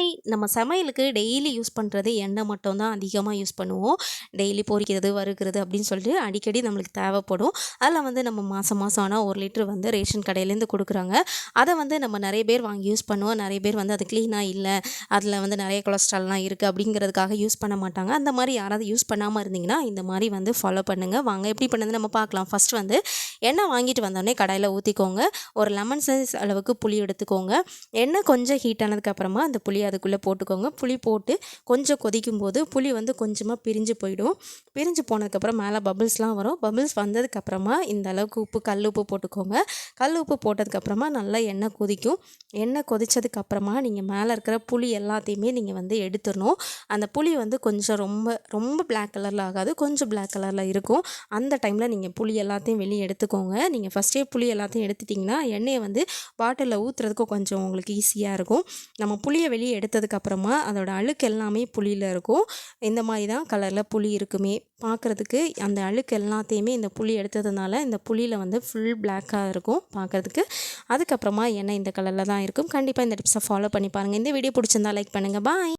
Hi நம்ம சமையலுக்கு daily use பண்ணுறது எண்ணெய் மட்டும்தான் அதிகமாக யூஸ் பண்ணுவோம். டெய்லி பொரிக்கிறது வறுக்கிறது அப்படின்னு சொல்லிட்டு அடிக்கடி நம்மளுக்கு தேவைப்படும். அதில் வந்து நம்ம மாதம் மாதம் ஆனால் ஒரு லிட்டர் வந்து ரேஷன் கடையிலேருந்து கொடுக்குறாங்க. அதை வந்து நம்ம நிறைய பேர் வாங்கி யூஸ் பண்ணுவோம். நிறைய பேர் வந்து அது க்ளீனாக இல்லை. அதில் வந்து நிறைய கொலஸ்ட்ரால்லாம் இருக்குது அப்படிங்கிறதுக்காக யூஸ் பண்ண மாட்டாங்க. அந்த மாதிரி யாராவது யூஸ் பண்ணாமல் இருந்தீங்கன்னா இந்த மாதிரி வந்து ஃபாலோ பண்ணுங்கள் வாங்க எப்படி பண்ணது நம்ம பார்க்கலாம். ஃபஸ்ட் வந்து எண்ணெய் வாங்கிட்டு வந்தோடனே கடாயில் ஊற்றிக்கோங்க ஒரு லெமன் சைஸ் அளவுக்கு புளி எடுத்துக்கோங்க. எண்ணெய் கொஞ்சம் ஹீட் ஆனதுக்கப்புறமா அந்த புளி அதுக்குள்ளே போட்டுக்கோங்க. புளி போட்டு கொஞ்சம் கொதிக்கும் போது புளி வந்து கொஞ்சமாக பிரிஞ்சு போயிடும். பிரிஞ்சு போனதுக்கப்புறம் மேலே பபிள்ஸ்லாம் வரும். பபிள்ஸ் வந்ததுக்கப்புறமா இந்த அளவுக்கு உப்பு கல் உப்பு போட்டுக்கோங்க. கல் உப்பு போட்டதுக்கப்புறமா நல்லா எண்ணெய் கொதிக்கும். எண்ணெய் கொதித்ததுக்கப்புறமா நீங்கள் மேலே இருக்கிற புளி எல்லாத்தையுமே நீங்கள் வந்து எடுத்துடணும். அந்த புளி வந்து கொஞ்சம் ரொம்ப ரொம்ப பிளாக் கலரில் ஆகாது. கொஞ்சம் பிளாக் கலரில் இருக்கும். அந்த டைமில் நீங்கள் புளி எல்லாத்தையும் வெளியே எடுத்து எடுத்துக்கோங்க. நீங்கள் ஃபஸ்ட்டே புளி எல்லாத்தையும் எடுத்துட்டிங்கன்னா எண்ணெயை வந்து பாட்டிலில் ஊற்றுறதுக்கும் கொஞ்சம் உங்களுக்கு ஈஸியாக இருக்கும். நம்ம புளியை வெளியே எடுத்ததுக்கப்புறமா அதோடய அழுக்கு எல்லாமே புளியில் இருக்கும். இந்த மாதிரி தான் கலரில் புளி இருக்குமே. பார்க்குறதுக்கு அந்த அழுக்கு எல்லாத்தையுமே இந்த புளி எடுத்ததுனால இந்த புளியில் வந்து ஃபுல் பிளாக்காக இருக்கும் பார்க்குறதுக்கு அதுக்கப்புறமா எண்ணெய் இந்த கலரில் தான் இருக்கும். கண்டிப்பாக இந்த டிப்ஸை ஃபாலோ பண்ணி பாருங்கள் இந்த வீடியோ பிடிச்சிருந்தா லைக் பண்ணுங்கள் பாய்